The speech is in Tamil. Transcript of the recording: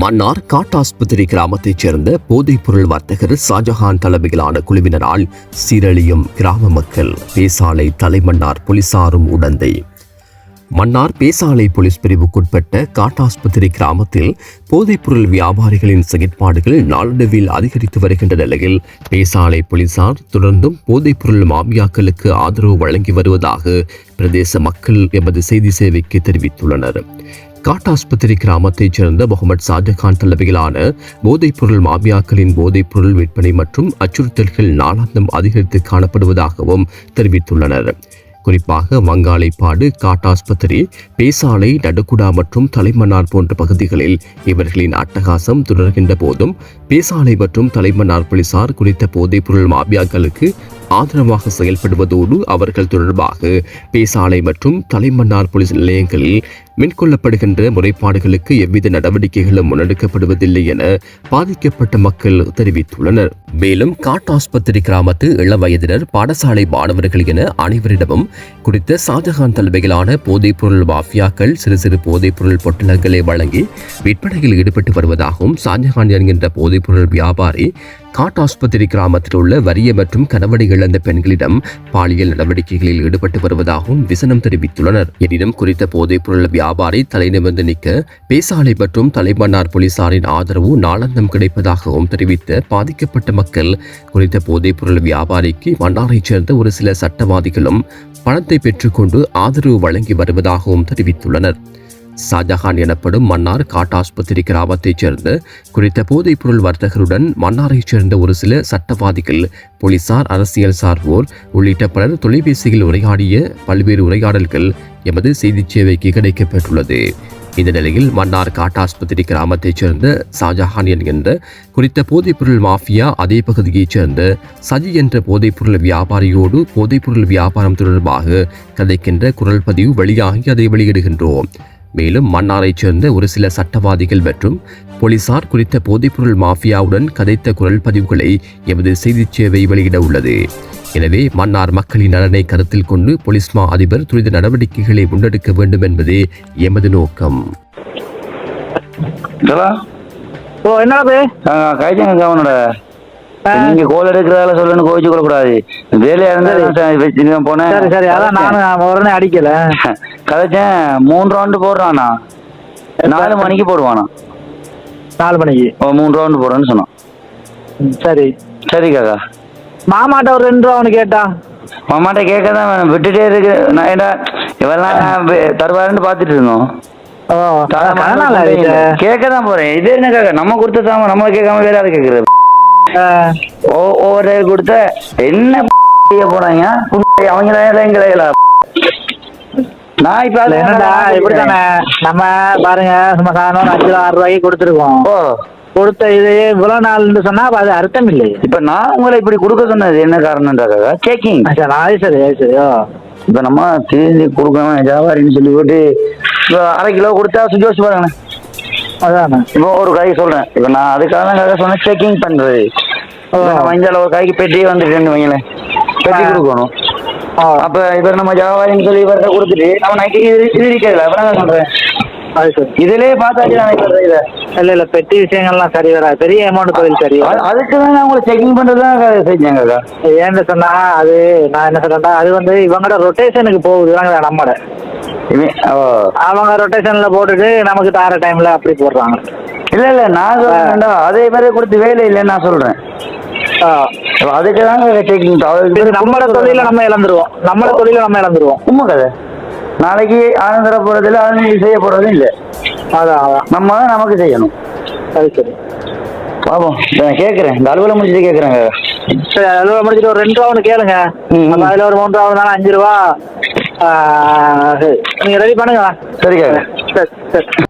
மன்னார் காட்டாஸ்பத்திரி கிராமத்தைச் சேர்ந்த போதைப்பொருள் வர்த்தகர் ஷாஜஹான் தலைமையிலான குழுவினரால் சீரழியும் கிராம மக்கள் பேசாலை தலைமன்னார் போலீசாரும் உடந்தை. மன்னார் பேசாலை போலீஸ் பிரிவுக்குட்பட்ட காட்டாஸ்பத்திரி கிராமத்தில் போதைப்பொருள் வியாபாரிகளின் செயற்பாடுகள் நாளடைவில் அதிகரித்து வருகின்ற நிலையில் பேசாலை போலீசார் தொடர்ந்தும் போதைப்பொருள் மாமியாக்களுக்கு ஆதரவு வழங்கி வருவதாக பிரதேச மக்கள் எமது செய்தி சேவைக்கு தெரிவித்துள்ளனர். காட்டாஸ்பத்திரி கிராமத்தைச் சேர்ந்த முகமது ஷாஜகான் தலைமையிலான போதைப்பொருள் மாபியாக்களின் போதைப்பொருள் விற்பனை மற்றும் அச்சுறுத்தல்கள் நாளாந்தம் அதிகரித்து காணப்படுவதாகவும் தெரிவித்துள்ளனர். குறிப்பாக வங்காளைப்பாடு காட்டாஸ்பத்திரி பேசாலை நடுக்குடா மற்றும் தலைமன்னார் போன்ற பகுதிகளில் இவர்களின் அட்டகாசம் தொடர்கின்ற போதும் பேசாலை மற்றும் தலைமன்னார் போலீசார் குறித்த போதைப்பொருள் மாபியாக்களுக்கு ஆதரவாக செயல்படுவதோடு அவர்கள் தொடர்பாக பேசாலை மற்றும் தலைமன்னார் போலீஸ் நிலையங்களில் மேற்கொள்ளப்படுகின்ற முறைப்பாடுகளுக்கு எவ்வித நடவடிக்கைகளும் முன்னெடுக்கப்படுவதில்லை என பாதிக்கப்பட்ட மக்கள் தெரிவித்துள்ளனர். மேலும் காட்டாஸ்பத்திரி கிராமத்து இளவயதினர் பாடசாலை மாணவர்கள் என அனைவரிடமும் குறித்த ஷாஜகான் தலைமையிலான போதைப்பொருள் மாஃபியாக்கள் சிறு சிறு போதைப்பொருள் பொட்டலங்களை வழங்கி விற்பனையில் ஈடுபட்டு வருவதாகவும் ஷாஜகான் என்கின்ற போதைப்பொருள் வியாபாரி காட்டாஸ்பத்திரி கிராமத்தில் உள்ள வறிய மற்றும் கணவனை இழந்த பெண்களிடம் பாலியல் நடவடிக்கைகளில் ஈடுபட்டு வருவதாகவும் விசனம் தெரிவித்துள்ளனர். எனினும் குறித்த போதைப்பொருள் வியாபாரி தலைநிமிர்ந்து நிற்க பேசாலை மற்றும் தலைமன்னார் போலீசாரின் ஆதரவு நாளந்தம் கிடைப்பதாகவும் தெரிவித்த பாதிக்கப்பட்ட மக்கள் குறித்த போதைப்பொருள் வியாபாரிக்கு மன்னாரைச் சேர்ந்த ஒரு சில சட்டவாதிகளும் பணத்தை பெற்றுக்கொண்டு ஆதரவு வழங்கி வருவதாகவும் தெரிவித்துள்ளனர். ஷாஜஹான் எனப்படும் மன்னார் காட்டாஸ்பத்திரி கிராமத்தைச் சேர்ந்த குறித்த போதைப்பொருள் வர்த்தகருடன் மன்னாரைச் சேர்ந்த ஒரு சில சட்டவாதிகள் போலீசார் அரசியல் சார்வோர் உள்ளிட்ட பலர் தொலைபேசியில் உரையாடிய பல்வேறு உரையாடல்கள் எமது செய்திச் சேவைக்கு கிடைக்கப்பெற்றுள்ளது. இந்த நிலையில் மன்னார் காட்டாஸ்பத்திரி கிராமத்தைச் சேர்ந்த ஷாஜஹான் என்கின்ற குறித்த போதைப்பொருள் மாஃபியா அதே பகுதியைச் சேர்ந்த சஜி என்ற போதைப்பொருள் வியாபாரியோடு போதைப்பொருள் வியாபாரம் தொடர்பாக கதைக்கின்ற குரல் பதிவு வெளியாகி அதை வெளியிடுகின்றோம். மேலும் மன்னாரைச் சேர்ந்த ஒரு சில சட்டவாதிகள் மற்றும் போலீசார் குறித்த போதைப்பொருள் மாஃபியாவுடன் கதைத்த குரல் பதிவுகளை எமது செய்திச் சேவை வெளியிட உள்ளது. எனவே மன்னார் மக்களின் நலனை கருத்தில் கொண்டு போலீஸ் மா அதிபர் துரித நடவடிக்கைகளை முன்னெடுக்க வேண்டும் என்பதே எமது நோக்கம். ஓ நீங்க கோல் எடுக்கிறதால சொல்லுன்னு கோவிச்சு கூடாது. வேலையா இருந்தா போனேன் சரி சரி அதான் நானும் உடனே அடிக்கல. கதைச்சேன் மூணு ரவுண்டு போடுறானா? நாலு மணிக்கு போடுவானா? நாலு மணிக்கு. ஓ மூணு ரவுண்டு போடுறேன்னு சொன்னான். சரி. சரி காக்கா. மாமாட்ட ஒரு ரெண்டு ரூபா கேட்டான் மாமாட்ட கேட்க தான் வேணும். விட்டுட்டே இருக்கு. நான் என்ன இவெல்லாம் தருவாருன்னு பார்த்துட்டு இருந்தோம். கேட்க தான் போறேன். இது என்ன நம்ம கொடுத்த சாமான் நம்ம கேட்காம வேற யாரு கேட்கறது? ஒவ்வொரு கொடுத்த என்ன செய்ய போறாங்க? அவங்க எங்களை நான் இப்ப இல்ல, என்னடா இப்படித்தானே நம்ம பாருங்க சும்மா சாதாரண அஞ்சு ஆறு ரூபாய்க்கு கொடுத்துருக்கோம். ஓ. கொடுத்த இது இவ்வளவு நாள்னு சொன்னா அது அர்த்தம் இல்லையே இப்ப நான் உங்களை இப்படி கொடுக்க சொன்னது என்ன காரணம்ன்றக்காக கேக்கிங் சரி அது சரி அது சரி ஓ. இப்ப நம்ம திருந்தி கொடுக்கணும் ஜாவாரின்னு சொல்லி போட்டு அரை கிலோ கொடுத்தா வச்சு பாருங்களேன். அதானே? இப்போ ஒரு காய்க்கு சொல்றேன். இப்ப நான் அதுக்காக தான் சொன்னேன் செக்கிங் பண்றது. இந்தியாவில் ஒரு காய்க்கு பெட்டியே வந்துட்டு வைங்களேன். பெட்டி. கொடுக்கணும். அப்ப இப்ப நம்ம ஜாவாரின்னு சொல்லி இவர்கிட்ட கொடுத்துட்டு நம்ம நைட்டு இது இருக்கிறது அப்புறம் நான் சொல்றேன்? இதுலயே பார்த்தாச்சு நான் இதை. இல்ல இல்ல பெட்டி விஷயங்கள்லாம் சரி வராது. பெரிய அமௌண்ட் தொழில் சரி அதுக்கு தான் நான் உங்களை செக்கிங் பண்றது தான் செஞ்சேங்க ஏன்னு சொன்னா அது நான் என்ன சொல்றேன்டா அது வந்து இவங்களோட ரொட்டேஷனுக்கு போகுது நம்மட அவங்க ரொட்டேஷன்ல போட்டுட்டு நமக்கு தார டைம்ல அப்படி போடுறாங்க. இல்ல இல்ல நான் சொல்றேன்டா அதே மாதிரி கொடுத்து வேலை இல்லைன்னு நான் சொல்றேன். அதுக்கு செக்கிங் இது நம்மளோட தொழில நம்ம இழந்துருவோம். நம்மளோட தொழில நம்ம இழந்துருவோம். உண்மை கதை. நாளைக்கு ஆனந்தர போறதில்ல ஆனந்தி செய்ய போறதும் இல்லை. அதான் நம்ம தான் நமக்கு செய்யணும். சரி சரி. பாப்போம். கேட்கறேன். இந்த அலுவலம் முடிச்சுட்டு கேட்கறேங்க சரி அதில் முடிச்சுட்டு ஒரு ரெண்டு ரூபா ஒன்று கேளுங்க அதுல ஒரு மூணு ரூபா அஞ்சு ரூபா. சரி. நீங்க ரெடி பண்ணுங்க. சரி காக்கா சரி சரி.